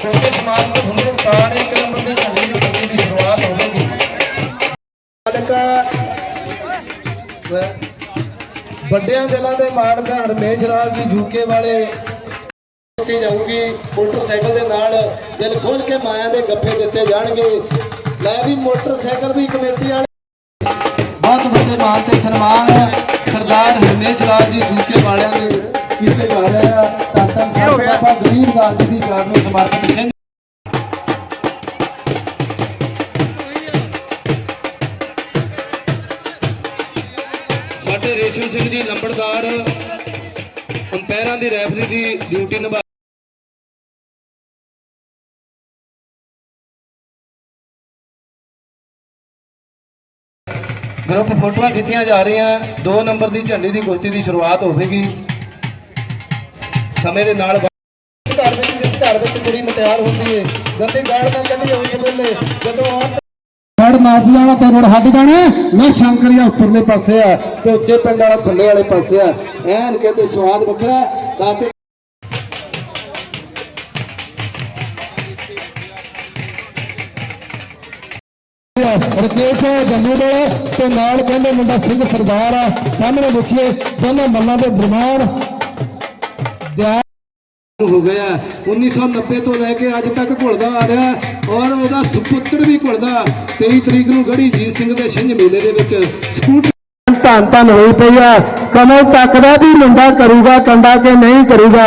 ਕਿਉਂਕਿ ਸਮਾਪਤ ਹੁੰਦੇ ਸਾਰ ਇੱਕ ਨੰਬਰ ਦੇ ਝੰਡੇ ਦੀ ਕੁਸ਼ਤੀ ਦੀ ਸ਼ੁਰੂਆਤ ਹੋਵੇਗੀ। ਮਾਲਕ ਵੱਡਿਆਂ ਦਿਲਾਂ ਦੇ ਮਾਲਕ ਹਰਮੇਸ਼ ਰਾਜ ਜੀ ਜੂਕੇ ਵਾਲੇ। ਕੀਤੀ ਜਾਊਗੀ ਮੋਟਰਸਾਈਕਲ ਦੇ ਨਾਲ ਦਿਲ ਖੋਲ ਕੇ ਮਾਇਆ ਦੇ ਗੱਫੇ ਦਿੱਤੇ ਜਾਣਗੇ। ਲੈ ਵੀ ਮੋਟਰਸਾਈਕਲ ਵੀ ਕਮੇਟੀ ਵਾਲੇ। ਬਹੁਤ ਵੱਡੇ ਮਾਨ ਤੇ ਸਨਮਾਨ ਸਰਦਾਰ ਹਰਮੇਸ਼ ਰਾਜ ਜੀ ਜੂਕੇ ਵਾਲਿਆਂ ਦੇ। ਕੀਤੇ ਜਾ ਰਹੇ ਆ? ਤਾਂ ਤਾਂ ਸਾਹਿਬ ਬਾਬਾ ਗਰੀਬ ਦਾਸ ਜੀ ਦੀ ਯਾਦ ਨੂੰ ਸਮਰਪਿਤ ਸਿੰਘ। ਸਾਡੇ ਰੇਸ਼ਮ ਸਿੰਘ ਜੀ ਲੰਬੜਦਾਰ ਅੰਪਾਇਰਾਂ ਦੀ ਰੈਫਰੀ ਦੀ ਡਿਊਟੀ ਨਿਭਾ ਗਰੁੱਪ ਫੋਟੋਆਂ ਖਿੱਚੀਆਂ ਜਾ ਰਹੀਆਂ। 2 ਨੰਬਰ ਦੀ ਝੰਡੀ ਦੀ ਕੁਸ਼ਤੀ ਦੀ ਸ਼ੁਰੂਆਤ ਹੋਵੇਗੀ। ਸਮੇਂ ਦੇ ਨਾਲ ਘਰ ਵਿੱਚ ਜਿਸ ਘਰ ਵਿੱਚ ਕੁੜੀ ਮਟਿਆਰ ਹੁੰਦੀ ਏ, ਗੰਦੀ ਗਾੜ ਨਾ ਕੱਢੀ ਉਸ ਵੇਲੇ, ਜਦੋਂ ਹੜ ਮਾਸ ਜਾਣਾ ਤੇ ਰੋੜ ਹੱਦ ਜਾਣਾ ਨਾ ਸ਼ੰਕਰੀਆ ਉੱਪਰਲੇ ਪਾਸੇ ਆ ਤੇ ਉੱਚੇ ਪਿੰਡ ਵਾਲਾ ਥੱਲੇ ਵਾਲੇ ਪਾਸੇ ਆ। ਐਨ ਕਹਿੰਦੇ ਸਵਾਦ ਵੱਖਰਾ ਤਾਂ ਤੇ ਰਕੇਸ਼ ਜੰਮੂ ਵਾਲਾ ਤੇ ਨਾਲ ਕਹਿੰਦੇ ਮੁੰਡਾ ਸਿੰਘ ਸਰਦਾਰ ਆ। ਸਾਹਮਣੇ ਦੇਖੀਏ, ਦੋਨਾਂ ਮੱਲਾਂ ਦੇ ਦਰਮਾਨ ਦਿਆ ਹੋ ਗਿਆ। 1990 ਤੋਂ ਲੈ ਕੇ ਅੱਜ ਤੱਕ ਘੁਲਦਾ ਆ ਰਿਹਾ ਔਰ ਉਹਦਾ ਸੁਪੁੱਤਰ ਵੀ ਘੁਲਦਾ। 23 ਤਰੀਕ ਨੂੰ ਗੜੀ ਜੀਤ ਸਿੰਘ ਦੇ ਛਿੰਝ ਮੇਲੇ ਦੇ ਵਿੱਚ ਸਕੂਟਰ ਧੰਨ ਧੰਨ ਹੋਈ ਪਈ ਆ। ਕਮਲ ਤੱਕਦਾ ਵੀ ਮੁੰਡਾ ਕਰੂਗਾ, ਕੰਡਾ ਕੇ ਨਹੀਂ ਕਰੂਗਾ।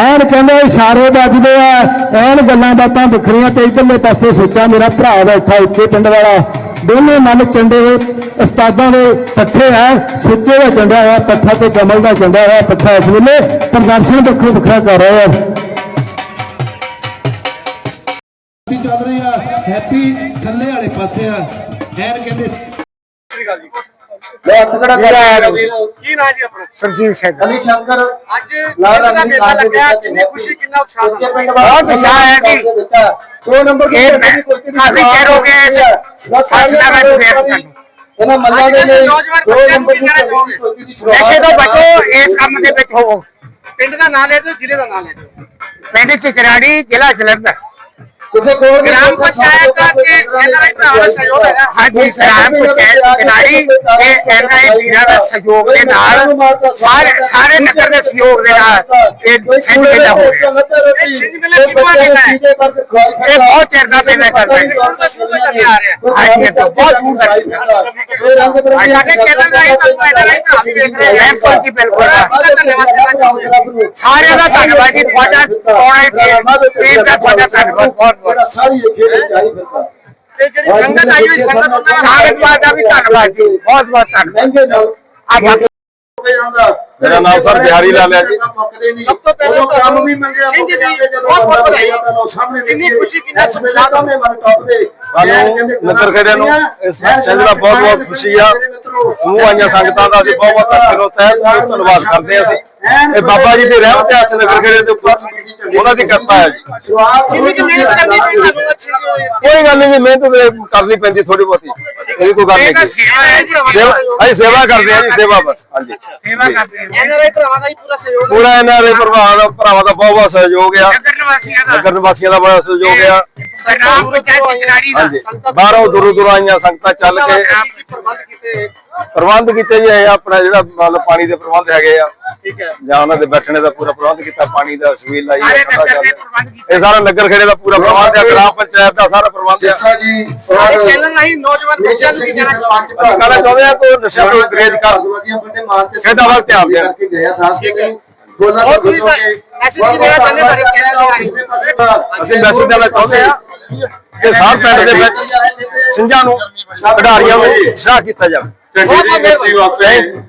ਐਨ ਕਹਿੰਦੇ ਇਸ਼ਾਰੇ ਵੱਜਦੇ ਆ। ਐਨ ਗੱਲਾਂ ਬਾਤਾਂ ਵੱਖਰੀਆਂ ਤੇ ਇਧਰਲੇ ਪਾਸੇ ਸੋਚਾ, ਮੇਰਾ ਭਰਾ ਬੈਠਾ ਉੱਚੇ ਪਿੰਡ ਵਾਲਾ। ਦੋਨੇ ਮਨ ਚੰਡੇ ਹੋਏ ਉਸਤਾਦਾਂ ਦੇ ਪੱਠੇ ਆ ਸੁੱਚੇ ਦਾ ਚੰਡਾ ਹੋਇਆ ਪੱਠਾ ਤੇ ਕਮਲ ਦਾ ਚੰਡਾ ਹੋਇਆ ਪੱਠਾ ਇਸ ਵੇਲੇ ਪ੍ਰਦਰਸ਼ਨ ਵੱਖੋ ਵੱਖਰਾ ਕਰ ਰਹੇ ਆ। ਦੀ ਚੱਲ ਰਹੀ ਆ ਹੈਪੀ ਥੱਲੇ ਵਾਲੇ ਪਾਸੇ ਆ। ਐਨ ਕਹਿੰਦੇ ਕੀ ਨਾਂ ਜੀ ਆਪਣਾ? ਸਰਜੀਤ ਸਿੰਘ। ਅਲੀ ਸ਼ੰਕਰ। ਅੱਜ ਮੇਲੇ ਦਾ ਮੇਲਾ ਲੱਗਿਆ ਕਿੰਨੀ ਖੁਸ਼ੀ ਕਿੰਨਾ ਉਤਸ਼ਾਹ ਬਹੁਤ ਉਤਸ਼ਾਹ ਹੈ ਜੀ। ਦੋ ਨੰਬਰ ਦੀ ਦੀ ਕਾਫੀ ਚਿਰ ਹੋ ਗਿਆ ਇਸ ਬਸ ਫਾਸੀ ਦਾ ਮੈਂ ਸਾਨੂੰ। ਇਹਨਾਂ ਮੱਲਾਂ ਦੇ ਲਈ ਨੌਜਵਾਨ ਦੋ ਬੱਚਿਆਂ ਨੂੰ ਨੰਬਰ ਦੀ ਕੀ ਕਹਿਣਾ ਝੰਡੀ ਦੀ ਕੁਸ਼ਤੀ ਦੀ ਸ਼ੁਰੂਆਤ ਨਸ਼ੇ ਤੋਂ ਬਚੋ ਇਸ ਕੰਮ ਦੇ ਵਿੱਚ ਹੋਵੋ। ਪਿੰਡ ਦਾ ਨਾਂ ਲੈ ਦਿਓ ਜ਼ਿਲ੍ਹੇ ਦਾ ਨਾਂ ਲੈ ਦਿਓ। ਪਿੰਡ ਚਚਰਾੜੀ ਜ਼ਿਲ੍ਹਾ ਜਲੰਧਰ। ਕਿਸੇ ਕੋਲ ਵੀ ਗ੍ਰਾਮ ਕੋਈ ਪੰਚਾਇਤ ਦਾ ਤੇ ਐਨਆਰਆਈ ਭਰਾਵਾਂ ਦਾ ਸਹਿਯੋਗ ਹੈਗਾ ਹਾਂਜੀ ਗ੍ਰਾਮ ਪੰਚਾਇਤ ਚਚਰਾੜੀ ਤੇ ਐਨਆਈ ਵੀਰਾਂ ਦਾ ਸਹਿਯੋਗ ਦੇ ਨਾਲ ਸਾਰੇ ਸਾਰੇ ਨਗਰ ਦੇ ਸਹਿਯੋਗ ਦੇ ਨਾਲ ਇਹ ਸਿੰਘ ਮੇਲਾ ਹੋ ਰਿਹਾ ਇਹ ਛਿੰਝ ਮੇਲਾ ਕਿੰਨਵਾਂ ਮੇਲਾ ਹੈ? ਇਹ ਬਹੁਤ ਚਿਰ ਦਾ ਮੇਲਾ ਚੱਲਦਾ ਹੈ ਸ਼ੁਰੂ ਤੋਂ ਸ਼ੁਰੂ ਤੋਂ ਚੱਲਿਆ ਆ ਰਿਹਾ ਹਾਂਜੀ ਇਹ ਤਾਂ ਬਹੁਤ ਦੂਰ ਤੱਕ ਸੀ। ਸਾਡੇ ਚੈਨਲ ਰਾਹੀਂ ਤੁਹਾਨੂੰ ਐਨਆਰਆਈ ਭਰਾ ਵੀ ਵੇਖ ਰਹੇ ਆ ਬਿਲਕੁਲ ਜੀ ਬਿਲਕੁਲ ਇਹਦਾ ਧੰਨਵਾਦ ਕਰਨਾ ਚਾਹੁੰਦੇ ਸਾਰਿਆਂ ਦਾ ਧੰਨਵਾਦ ਜੀ ਤੁਹਾਡਾ ਟੋਣਾ ਟੀਮ ਦਾ ਤੁਹਾਡਾ ਧੰਨਵਾਦ ਬਹੁਤ ਬਹੁਤ ਸਾਰੀ ਇਹ ਖੇਡ ਚਾਹੀ ਫਿਰਦਾ। ਤੇ ਜਿਹੜੀ ਸੰਗਤ ਆਈ ਹੋਈ ਸੰਗਤ ਉਹਨਾਂ ਦਾ ਸਾਗਤ ਦਾ ਵੀ ਧੰਨਵਾਦ ਜੀ। ਬਹੁਤ ਬਹੁਤ ਧੰਨਵਾਦ। ਮਹਿੰਗੇ ਨਾਲ ਆ ਬਾਕੀ ਮੇਰਾ ਨਾਮ ਸਰ ਬਿਹਾਰੀ ਲਾਲ ਹੈ ਜੀ। ਸਭ ਤੋਂ ਪਹਿਲਾਂ ਉਦੋਂ ਕੰਮ ਵੀ ਮੰਗਿਆ ਸਿੰਘ ਜੀ ਮੁੱਕਿਆ ਤੇ ਜਦੋਂ ਬਹੁਤ ਬਹੁਤ ਵਧਾਈ ਤੁਹਾਨੂੰ ਸਾਹਮਣੇ ਕਿੰਨੀ ਦੇਖੀਏ, ਖੁਸ਼ੀ, ਕਿੰਨਾ ਮਨ ਟੌਪ ਦੇ। ਸਾਨੂੰ ਨਗਰ ਖੇੜਿਆਂ ਨੂੰ ਇਸ ਦਾ ਬਹੁਤ ਬਹੁਤ ਖੁਸ਼ੀ ਆ। ਸਮੂਹ ਆਈਆਂ ਸੰਗਤਾਂ ਦਾ ਅਸੀਂ ਬਹੁਤ ਬਹੁਤ ਦਿਲੋਂ ਤਹਿ ਦਿਲੋਂ ਧੰਨਵਾਦ ਕਰਦੇ ਹਾਂ ਅਸੀਂ। ਇਹ ਬਾਬਾ ਜੀ ਦੀ ਰਹਿਮਤ ਹੈ ਇਸ ਨਗਰ ਖੇੜੇ ਦੇ ਉੱਪਰ ਉਹਨਾਂ ਦੀ ਕਿਰਪਾ ਹੈ ਜੀ। ਕੋਈ ਗੱਲ ਨਹੀਂ ਜੀ ਮਿਹਨਤ ਤੇ ਕਰਨੀ ਪੈਂਦੀ ਥੋੜੀ ਬਹੁਤੀ। ਇਹ ਕੋਈ ਗੱਲ ਨਹੀਂ ਜੀ। ਸੇਵਾ ਅਸੀਂ ਸੇਵਾ ਕਰਦੇ ਹਾਂ ਜੀ ਸੇਵਾ ਬਸ। ਹਾਂਜੀ। ਸੇਵਾ ਕਰਦੇ ਹਾਂ। ਐਨਆਰਆਈ ਭਰਾਵਾਂ ਦਾ ਹੀ ਪੂਰਾ ਸਹਿਯੋਗ ਹੈ। ਪੂਰਾ ਇਹਨਾਂ ਦੇ ਭਰਾਵਾਂ ਦਾ ਭਰਾਵਾਂ ਦਾ ਬਹੁਤ ਬਹੁਤ ਸਹਿਯੋਗ ਆ। ਨਗਰ ਨਿਵਾਸੀਆਂ ਦਾ। ਨਗਰ ਨਿਵਾਸੀਆਂ ਦਾ ਬੜਾ ਸਹਿਯੋਗ ਆ। ਸਰਨਾਮ ਪੰਚਾਇਤ ਦਾ ਬਾਹਰੋਂ ਦੂਰੋਂ ਦੂਰੋਂ ਆਈਆਂ ਸੰਗਤਾਂ ਚੱਲ ਕੇ ਪ੍ਰਬੰਧ ਕੀਤੇ। ਪ੍ਰਬੰਧ ਕੀਤੇ ਜੀ ਇਹ ਆਪਣਾ ਜਿਹੜਾ ਮਤਲਬ ਪਾਣੀ ਦੇ ਪ੍ਰਬੰਧ ਹੈਗੇ ਆ। ਠੀਕ ਹੈ ਜਾਂ ਉਹਨਾਂ ਦੇ ਬੈਠਣੇ ਦਾ ਪੂਰਾ ਪ੍ਰਬੰਧ ਕੀਤਾ ਪਾਣੀ ਦਾ ਛਬੀਲ ਲਾਈ ਸਾਰੇ ਹੈ, ਠੰਡਾ ਨਗਰ ਦੇ ਚੱਲ ਪ੍ਰਬੰਧ ਕੀਤੇ ਇਹ ਸਾਰਾ ਨਗਰ ਖੇੜੇ ਦਾ ਪੂਰਾ ਪ੍ਰਬੰਧ ਹੈ ਗ੍ਰਾਮ ਪੰਚਾਇਤ ਦਾ ਸਾਰਾ ਪ੍ਰਬੰਧ ਹੈ ਜੱਸਾ ਜੀ ਸਾਰੇ ਚੈਨਲ ਰਾਹੀਂ ਨੌਜਵਾਨ ਬੱਚਿਆਂ ਨੂੰ ਅਸੀਂ ਕਹਿਣਾ ਚਾਹੁੰਦੇ ਆ ਕੋਈ ਨਸ਼ਾ ਤੋਂ ਗਰੇਜ ਕਰ ਵਧੀਆ ਵੱਡੇ ਮਾਨ ਤੇ ਖੇਡਾਂ ਵੱਲ ਧਿਆਨ ਦੇਣ। ਕਰਕੇ ਗਿਆ ਦਾਸ ਕੇ ਬੋਲਾਂ ਹੋਰ ਤੋਂ ਤੁਸੀਂ ਖੁਸ਼ ਹੋ ਕੇ ਮੈਸੇਜ ਕੀ ਦੇਣਾ ਚਾਹੁੰਦੇ ਹੋ ਸਾਡੇ ਚੈਨਲ ਰਾਹੀਂ ਅਸੀਂ ਮੈਸੇਜ ਦੇਣਾ ਚਾਹੁੰਦੇ ਆ ਕਿ ਸਾਰ ਪਿੰਡ ਦੇ ਵਿੱਚ ਸਿੰਘਾਂ ਨੂੰ ਖਿਡਾਰੀਆਂ ਨੂੰ ਉਤਸ਼ਾਹ ਕੀਤਾ ਜਾਵੇ ਬਹੁਤ ਬਹੁਤ.